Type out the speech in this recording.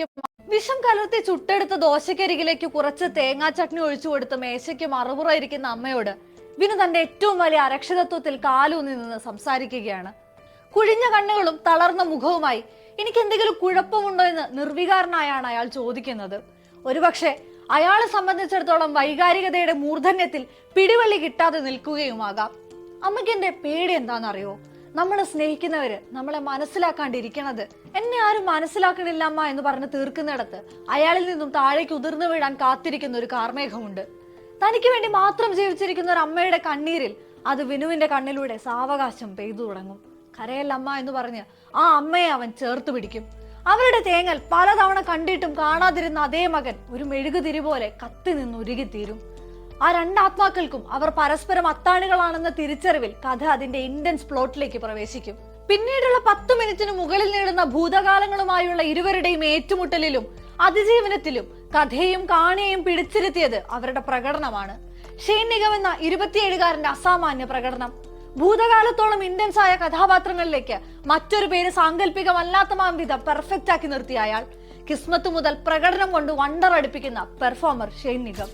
മേശയ്ക്ക് വിഷം കലർത്തി ചുട്ടെടുത്ത ദോശക്കരികിലേക്ക് കുറച്ച് തേങ്ങാ ചട്നി ഒഴിച്ചു കൊടുത്ത് മേശയ്ക്ക് മറുപുറ ഇരിക്കുന്ന അമ്മയോട് വിനു തന്റെ ഏറ്റവും വലിയ അരക്ഷിതത്വത്തിൽ കാലൂന്നി നിന്ന് സംസാരിക്കുകയാണ്. കുഴിഞ്ഞ കണ്ണുകളും തളർന്ന മുഖവുമായി എനിക്ക് എന്തെങ്കിലും കുഴപ്പമുണ്ടോ എന്ന് നിർവികാരനായാണ് അയാൾ ചോദിക്കുന്നത്. ഒരുപക്ഷെ അയാളെ സംബന്ധിച്ചിടത്തോളം വൈകാരികതയുടെ മൂർധന്യത്തിൽ പിടിവള്ളി കിട്ടാതെ നിൽക്കുകയുമാകാം. അമ്മയ്ക്ക് എന്റെ പേടി എന്താണെന്നറിയോ? നമ്മളെ സ്നേഹിക്കുന്നവര് നമ്മളെ മനസ്സിലാക്കാണ്ടിരിക്കണത്. എന്നെ ആരും മനസ്സിലാക്കണില്ലമ്മ എന്ന് പറഞ്ഞ് തീർക്കുന്നിടത്ത് അയാളിൽ നിന്നും താഴേക്ക് ഉതിർന്നു വീഴാൻ കാത്തിരിക്കുന്ന ഒരു കാർമേഘമുണ്ട്. തനിക്ക് വേണ്ടി മാത്രം ജീവിച്ചിരിക്കുന്ന ഒരു അമ്മയുടെ കണ്ണീരിൽ അത് വിനുവിന്റെ കണ്ണിലൂടെ സാവകാശം പെയ്തു തുടങ്ങും. കരയല്ല അമ്മ എന്ന് പറഞ്ഞ് ആ അമ്മയെ അവൻ ചേർത്ത് പിടിക്കും. അവരുടെ തേങ്ങൽ പലതവണ കണ്ടിട്ടും കാണാതിരുന്ന അതേ മകൻ ഒരു മെഴുകുതിരി പോലെ കത്തി നിന്ന് ഉരുകിത്തീരും രണ്ട് ആത്മാക്കൾക്കും അവർ പരസ്പരം അത്താണികളാണെന്ന തിരിച്ചറിവിൽ കഥ അതിന്റെ ഇന്റൻസ് പ്ലോട്ടിലേക്ക് പ്രവേശിക്കും. പിന്നീടുള്ള പത്ത് മിനിറ്റിന് മുകളിൽ നേടുന്ന ഭൂതകാലങ്ങളുമായുള്ള ഇരുവരുടെയും ഏറ്റുമുട്ടലിലും അതിജീവനത്തിലും കഥയും കാണിയെയും പിടിച്ചിരുത്തിയത് അവരുടെ പ്രകടനമാണ്. ഷെയ്ൻ നിഗം എന്ന ഇരുപത്തിയേഴുകാരന്റെ അസാമാന്യ പ്രകടനം. ഭൂതകാലത്തോളം ഇന്റൻസ് ആയ കഥാപാത്രങ്ങളിലേക്ക് മറ്റൊരു പേര് സാങ്കല്പികമല്ലാത്ത മാം വിധം പെർഫെക്റ്റ് ആക്കി നിർത്തിയ അയാൾ. കിസ്മത്ത് മുതൽ പ്രകടനം കൊണ്ട് വണ്ടർ അടുപ്പിക്കുന്ന പെർഫോമർ ഷെയ്ൻ നിഗം.